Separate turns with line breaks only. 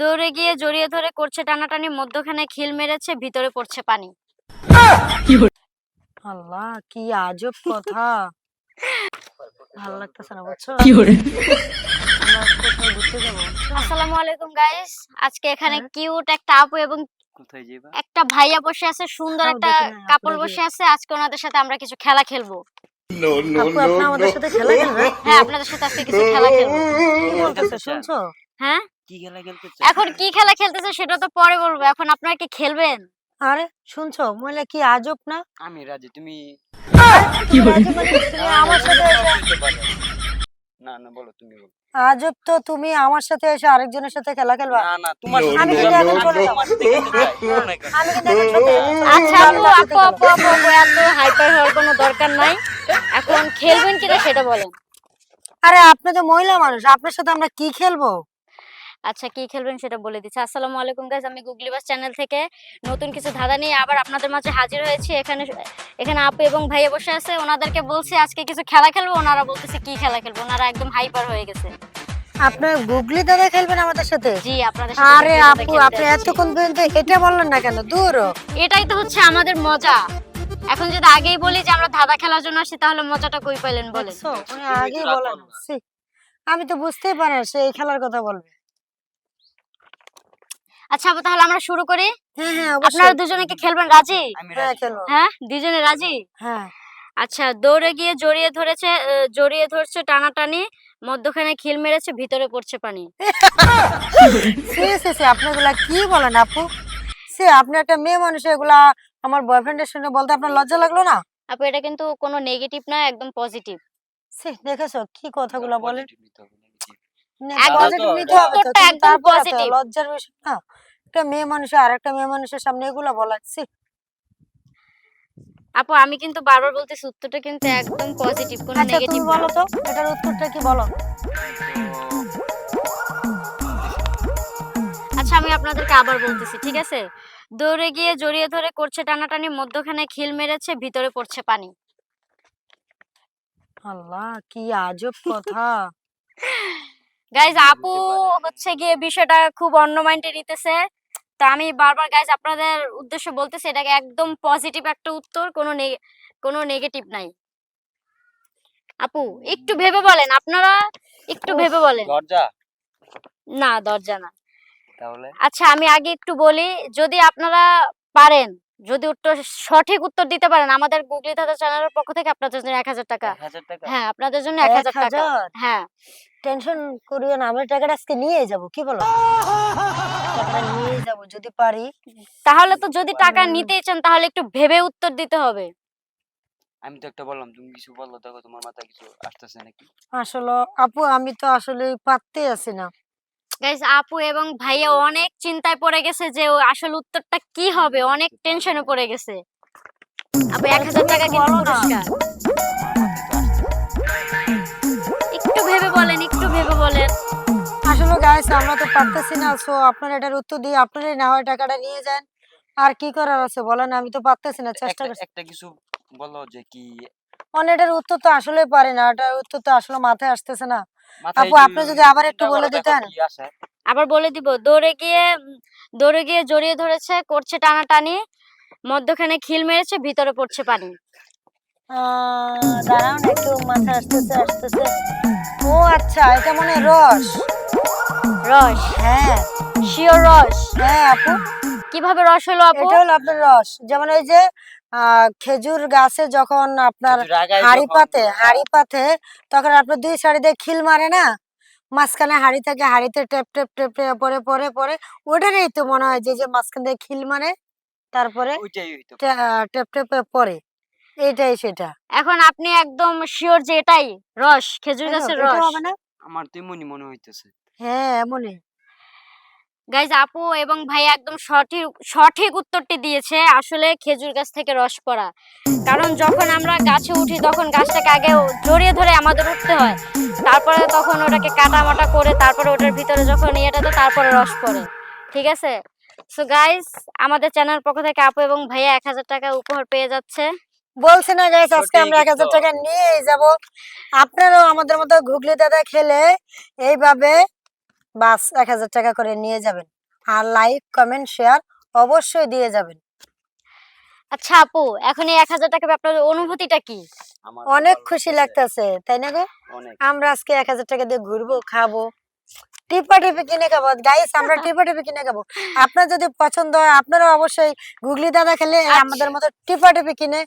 দৌড়ে গিয়ে জড়িয়ে ধরে করছে টানাটানি মধ্যখানে খিল মেরেছে ভিতরে পড়ছে পানি।
আল্লাহ কি আজব কথা। ভালো লাগতেছে না বুঝছ?
আসসালামু আলাইকুম গাইস আজকে এখানে
হ্যাঁ।
কিউট একটা আপু এবং একটা ভাইয়া বসে আছে সুন্দর একটা কাপড় বসে আছে। আজকে ওনাদের সাথে আমরা কিছু খেলা খেলব।
আপু আপনি আমাদের সাথে খেলা খেলবে
হ্যাঁ আপনাদের সাথে আজকে কিছু খেলা খেলব।
কি বলতেছে শুনছো?
হ্যাঁ?
কি খেলা খেলতে
এখন কি খেলা খেলতেছে সেটা তো পরে বলব এখন আপনারা কি খেলবেন?
আরে শুনছো? মহিলা কি আজব না?
আমি রাজি তুমি
আমার সাথে এসে।
না না বলো তুমি বলো।
আজব তো তুমি আমার সাথে এসে আরেকজনের সাথে খেলা খেলবা?
না না তোমার
আমি কিন্তু এখন চলে যাব।
কেন?
আমি কিন্তু এখন সাথে
আচ্ছা আপু আপু আপু আপু আপু এত হাইপার হওয়ার কোনো দরকার নাই। এখন খেলবেন কিনা সেটা বলেন।
আরে আপনি তো মহিলা মানুষ আপনার সাথে আমরা কি খেলব?
আচ্ছা কি খেলবেন সেটা বলে দিচ্ছি। আসসালামু আলাইকুম গাইস আমি গুগলি বাস চ্যানেল থেকে নতুন কিছু ধাঁধা নিয়ে আবার আপনাদের মাঝে হাজির হয়েছি। এখানে এখানে আপু এবং ভাইয়া বসে আছে। ওনাদেরকে বলছি আজকে কিছু খেলা খেলব। ওনারা বলতেছে কি খেলা খেলব? ওনারা একদম হাইপার হয়ে গেছে।
আপনি গুগলি দাদা খেলবেন আমাদের সাথে?
জি আপনাদের সাথে
আরে আপু আপনি এতক্ষণ পর্যন্ত এটা বললেন না কেন? দূর
এটাই তো হচ্ছে আমাদের মজা। এখন যদি আগেই বলি যে আমরা ধাঁধা খেলার জন্য আসছি তাহলে মজাটা কই পাইলেন বলেন?
তুমি
আগেই বলেন। আমি তো বুঝতেই পারি না, সে এই খেলার কথা বলবে।
আচ্ছা তাহলে আমরা শুরু করি
হ্যাঁ হ্যাঁ
আপনারা দুজনে কি খেলবেন রাজি
হ্যাঁ
হ্যাঁ দুজনে রাজি
হ্যাঁ
আচ্ছা দৌড়ে গিয়ে জড়িয়ে ধরেছে জড়িয়ে ধরছে টানাটানি মধ্যখানে খিল মেরেছে ভিতরে পড়ছে পানি
সে সে কি বলেন আপু সে আপনি একটা মেয়ে মানুষ এগুলা আমার বয়ফ্রেন্ডের সঙ্গে বলতে আপনার লজ্জা লাগল না
আপু এটা কিন্তু কোনো নেগেটিভ না একদম পজিটিভ
সে দেখেছ কি কথাগুলো বলেন
একদম
নিতে হবে তো, তারপরে। লজ্জার বিষয় না একটা মেয়ে মানুষ আর একটা মেয়ে মানুষের সামনে এগুলা বলা ছি,
আপু আমি কিন্তু বারবার বলতেছি উত্তরটা কিন্তু একদম পজিটিভ কোনো
আচ্ছা
নেগেটিভ
তুমি বলো তো এটার উত্তরটা কি বলো?
আচ্ছা আমি আপনাদেরকে আবার বলতেছি ঠিক আছে? দৌড়ে গিয়ে জড়িয়ে ধরে করছে টানাটানি মধ্যখানে খিল মেরেছে ভিতরে পড়ছে পানি।
আল্লাহ কি আজব কথা।
গাইজ আপু হচ্ছে গিয়ে বিষয়টা খুব অন্য মাইন্ডে নিতেছে। তো আমি বারবার গাইজ আপনাদের উদ্দেশ্য বলতেছি এটাকে একদম পজিটিভ একটা উত্তর কোনো কোনো নেগেটিভ নাই। আপু একটু ভেবে বলেন আপনারা একটু ভেবে বলেন।
দরজা।
না দরজা না।
তাহলে?
আচ্ছা আমি আগে একটু বলি যদি আপনারা পারেন যদি উত্তর সঠিক উত্তর দিতে পারেন আমাদের গুগলি দাদা চ্যানেলের পক্ষ থেকে আপনাদের জন্য এক হাজার টাকা। হ্যাঁ আপনাদের জন্য এক হাজার টাকা। হ্যাঁ।
টেনশন করিও না আমরা টাকাটা আজকে নিয়ে যাব কি বলো? নিয়ে যাব যদি পারি।
তাহলে তো যদি টাকা। নিতেই চান তাহলে একটু ভেবে উত্তর দিতে হবে।
আমি তো একটা বললাম তুমি কিছু বলো দেখো তোমার মাথায় কিছু আসতেছে নাকি?
আসলে আপু আমি তো আসলে পারতে আছি না।
গাইস আপু এবং ভাইয়া অনেক চিন্তায় পড়ে গেছে যে আসল উত্তরটা কি হবে। অনেক টেনশনে পড়ে গেছে। আপু এক হাজার টাকা কিন্তু পুরস্কার একটু ভেবে বলেন একটু ভেবে বলেন।
আসলে গাইস আমরা তো পারতেছি না সো আপনারা এটার উত্তর দিয়ে আপনারাই না হয় টাকাটা নিয়ে যান। আর কি করার আছে বলেন আমি তো পারতেছি না চেষ্টা করছি।
একটা কিছু বলো যে কি
এটার উত্তর তো আসলে পারি না এটার উত্তর তো আসলে মাথায় আসতেছে না। আপু, আপনি যদি আবার একটু বলে দিতেন।
আবার বলে দিব দৌড়ে গিয়ে দৌড়ে গিয়ে জড়িয়ে ধরেছে করছে টানাটানি মধ্যখানে খিল মেরেছে ভিতরে পড়ছে পানি।
আহ, দাঁড়াও না একটু মাথায় আসতেছে আসতেছে। ও আচ্ছা এটা মনে হয় রস।
রস?
হ্যাঁ
শিওর রস।
হ্যাঁ আপু।
কীভাবে রস হলো আপু?
এটা হলো আপনার রস। যেমন ওই যে খেজুর গাছে যখন আপনার হাড়ি পাতে হাড়ি পাতে তখন আপনার দুই সাইডে দিয়ে খিল মারে না? মাঝখানে হাড়ি থাকে হাড়িতে টেপ টেপ টেপ টেপ পরে পরে পরে ওটারই তো মনে হয় যে যে মাঝখান দিয়ে খিল মারে তারপরে টেপ টেপে পরে। এইটাই সেটা।
এখন আপনি একদম শিওর যে এটাই রস খেজুর গাছের রস?
হবে না?
আমার তো এমনই মনে হইতেছে।
হ্যাঁ এমনই।
গাইজ আপু এবং ভাই একদম সঠিক সঠিক উত্তরটি দিয়েছে। আসলে খেজুর গাছ থেকে রস পড়া। কারণ যখন আমরা গাছে উঠি তখন গাছটাকে আগে জড়িয়ে ধরে আমাদের উঠতে হয়। তারপরে তখন ওটাকে কাটা মাটা করে তারপরে ওটার ভিতরে যখন ইয়েটাতে তারপরে রস পড়ে। ঠিক আছে? সো গাইজ আমাদের চ্যানেল পক্ষ থেকে আপু এবং ভাইয়া এক হাজার টাকা উপহার পেয়ে যাচ্ছে।
বলছি না গাইস আজকে আমরা এক হাজার টাকা নিয়েই যাব। আপনারাও আমাদের মতো ঘুগলি দাদা খেলে এইভাবে বাস এক হাজার টাকা করে নিয়ে যাবেন। আর লাইক কমেন্ট শেয়ার অবশ্যই দিয়ে যাবেন।
আচ্ছা আপু এখন এই এক হাজার টাকা আপনার অনুভূতিটা কি?
অনেক খুশি
লাগতেছে,
তাই না গো? আমরা আজকে এক হাজার টাকা দিয়ে ঘুরবো খাব। টিপা টিপি কিনে খাব। গাইস আমরা টিপা টিপি কিনে খাব। আপনার যদি পছন্দ হয় আপনারা অবশ্যই গুগলি দাদা খেলে
আচ্ছা।
আমাদের মতো টিপা টিপি কিনে